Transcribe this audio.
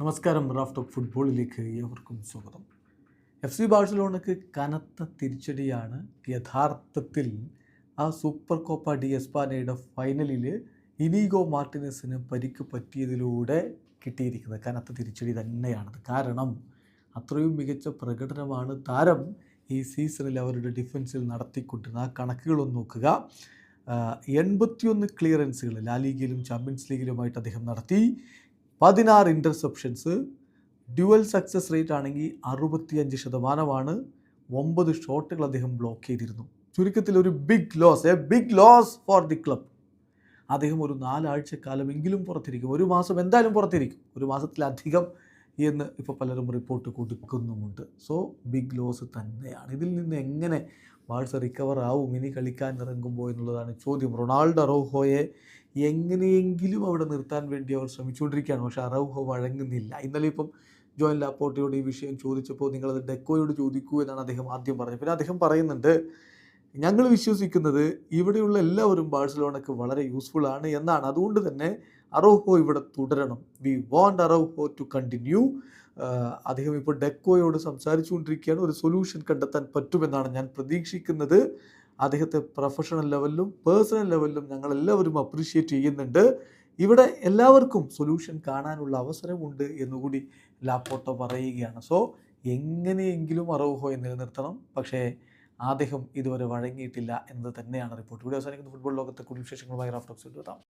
നമസ്കാരം Raf top ഫുട്ബോളിലേക്ക് ഏവർക്കും സ്വാഗതം. എഫ് സി ബാഴ്സലോണയ്ക്ക് കനത്ത തിരിച്ചടിയാണ് യഥാർത്ഥത്തിൽ ആ സൂപ്പർ കോപ്പ ഡി എസ്പാനയുടെ ഫൈനലിൽ ഇനീഗോ മാർട്ടിനസിന് പരിക്ക് പറ്റിയതിലൂടെ കിട്ടിയിരിക്കുന്നത് കനത്ത തിരിച്ചടി തന്നെയാണത് കാരണം അത്രയും മികച്ച പ്രകടനമാണ് താരം ഈ സീസണിൽ അവരുടെ ഡിഫൻസിൽ നടത്തിക്കൊണ്ടിരുന്നത്. ആ കണക്കുകളൊന്ന് നോക്കുക. എൺപത്തിയൊന്ന് ക്ലിയറൻസുകൾ ലാ ലീഗിലും ചാമ്പ്യൻസ് ലീഗിലുമായിട്ട് അദ്ദേഹം നടത്തി. പതിനാറ് ഇന്റർസെപ്ഷൻസ് ഡ്യുവൽ സക്സസ് റേറ്റ് ആണെങ്കിൽ അറുപത്തിയഞ്ച് ശതമാനമാണ്. ഒമ്പത് ഷോട്ടുകൾ അദ്ദേഹം ബ്ലോക്ക് ചെയ്തിരുന്നു. ചുരുക്കത്തിൽ ഒരു big loss a big loss for the club അദ്ദേഹം ഒരു നാലാഴ്ചക്കാലമെങ്കിലും പുറത്തിരിക്കും. ഒരു മാസം എന്തായാലും പുറത്തിരിക്കും. ഒരു മാസത്തിലധികം എന്ന് ഇപ്പോൾ പലരും റിപ്പോർട്ട് കൊടുക്കുന്നുമുണ്ട്. സോ ബിഗ് ലോസ് തന്നെയാണ്. ഇതിൽ നിന്ന് എങ്ങനെ ബാഴ്സ റിക്കവർ ആവും? ഇനി കളിക്കാൻ ഇറങ്ങുമ്പോൾ എന്നുള്ളതാണ് ചോദ്യം. റൊണാൾഡോ അറൗഹോയെ എങ്ങനെയെങ്കിലും അവിടെ നിർത്താൻ വേണ്ടി അവർ ശ്രമിച്ചുകൊണ്ടിരിക്കുകയാണ്. പക്ഷേ അറൗഹോ വഴങ്ങുന്നില്ല. ഇന്നലെ ഇപ്പം ജോയിൻ ലാപ്പോർട്ടിയോട് ഈ വിഷയം ചോദിച്ചപ്പോൾ നിങ്ങളത് ഡെക്കോയോട് ചോദിക്കൂ എന്നാണ് അദ്ദേഹം ആദ്യം പറഞ്ഞത്. പിന്നെ അദ്ദേഹം പറയുന്നുണ്ട് ഞങ്ങൾ വിശ്വസിക്കുന്നത് ഇവിടെയുള്ള എല്ലാവരും ബാഴ്സലോണയ്ക്ക് വളരെ യൂസ്ഫുൾ ആണ് എന്നാണ്. അതുകൊണ്ട് തന്നെ അറോഹോ ഇവിടെ തുടരണം. We want Araujo to continue അദ്ദേഹം ഇപ്പോൾ ഡെക്കോയോട് സംസാരിച്ചുകൊണ്ടിരിക്കുകയാണ്. ഒരു സൊല്യൂഷൻ കണ്ടെത്താൻ പറ്റുമെന്നാണ് ഞാൻ പ്രതീക്ഷിക്കുന്നത്. അദ്ദേഹത്തെ പ്രൊഫഷണൽ ലെവലിലും പേഴ്സണൽ ലെവലിലും ഞങ്ങൾ എല്ലാവരും അപ്രീഷിയേറ്റ് ചെയ്യുന്നുണ്ട്. ഇവിടെ എല്ലാവർക്കും സൊല്യൂഷൻ കാണാനുള്ള അവസരമുണ്ട് എന്നുകൂടി ലാപ്പോട്ടോ പറയുകയാണ്. സോ എങ്ങനെയെങ്കിലും അറൗഹോയെ നിലനിർത്തണം. പക്ഷേ അദ്ദേഹം ഇതുവരെ വഴങ്ങിയിട്ടില്ല എന്ന് തന്നെയാണ് റിപ്പോർട്ട് ഇവിടെ അവസാനിക്കുന്ന. ഫുട്ബോൾ ലോകത്തെ കുടുംബ വിശേഷങ്ങളുമായി റാഫ്റ്റോക്സ് എത്താം